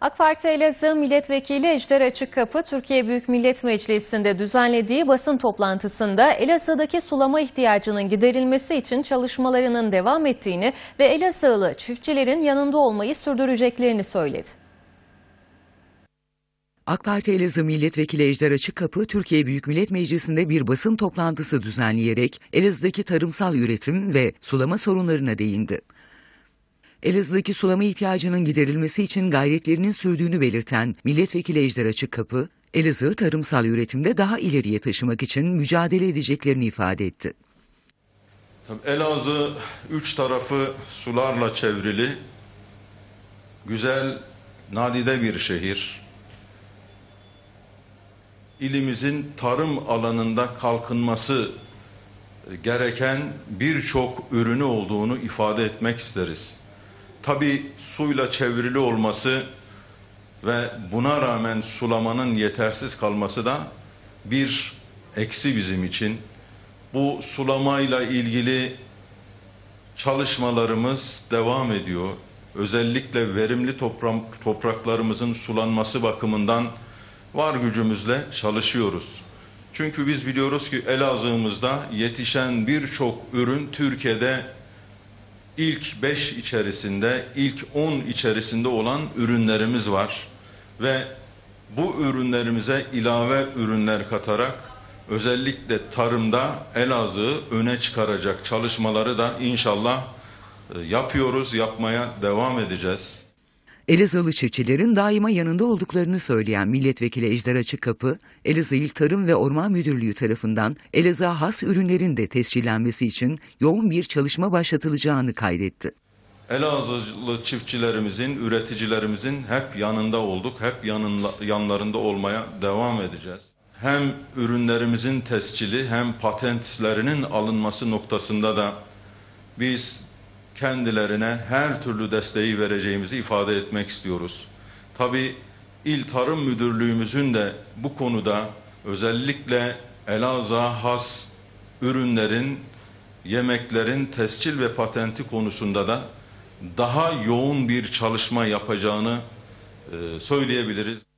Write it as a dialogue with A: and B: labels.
A: AK Parti Elazığ Milletvekili Ejder Açıkkapı, Türkiye Büyük Millet Meclisi'nde düzenlediği basın toplantısında Elazığ'daki sulama ihtiyacının giderilmesi için çalışmalarının devam ettiğini ve Elazığlı çiftçilerin yanında olmayı sürdüreceklerini söyledi.
B: AK Parti Elazığ Milletvekili Ejder Açıkkapı, Türkiye Büyük Millet Meclisi'nde bir basın toplantısı düzenleyerek Elazığ'daki tarımsal üretim ve sulama sorunlarına değindi. Elazığ'daki sulama ihtiyacının giderilmesi için gayretlerinin sürdüğünü belirten Milletvekili Ejder Açıkkapı, Elazığ'ı tarımsal üretimde daha ileriye taşımak için mücadele edeceklerini ifade etti.
C: Elazığ üç tarafı sularla çevrili, güzel, nadide bir şehir. İlimizin tarım alanında kalkınması gereken birçok ürünü olduğunu ifade etmek isteriz. Tabi suyla çevrili olması ve buna rağmen sulamanın yetersiz kalması da bir eksi bizim için. Bu sulamayla ilgili çalışmalarımız devam ediyor. Özellikle verimli toprak, topraklarımızın sulanması bakımından var gücümüzle çalışıyoruz. Çünkü biz biliyoruz ki Elazığ'ımızda yetişen birçok ürün Türkiye'de ilk 5 içerisinde, ilk 10 içerisinde olan ürünlerimiz var. Ve bu ürünlerimize ilave ürünler katarak özellikle tarımda Elazığ'ı öne çıkaracak çalışmaları da inşallah e, yapıyoruz, yapmaya devam edeceğiz.
B: Elazığlı çiftçilerin daima yanında olduklarını söyleyen Milletvekili Ejder Açıkkapı, Elazığ İl Tarım ve Orman Müdürlüğü tarafından Elazığ'a has ürünlerin de tescillenmesi için yoğun bir çalışma başlatılacağını kaydetti.
C: Elazığlı çiftçilerimizin, üreticilerimizin hep yanında olduk, hep yanında, yanlarında olmaya devam edeceğiz. Hem ürünlerimizin tescili hem patentlerinin alınması noktasında da biz kendilerine her türlü desteği vereceğimizi ifade etmek istiyoruz. Tabi İl Tarım Müdürlüğümüzün de bu konuda özellikle Elazığ'a has ürünlerin, yemeklerin tescil ve patenti konusunda da daha yoğun bir çalışma yapacağını e, söyleyebiliriz.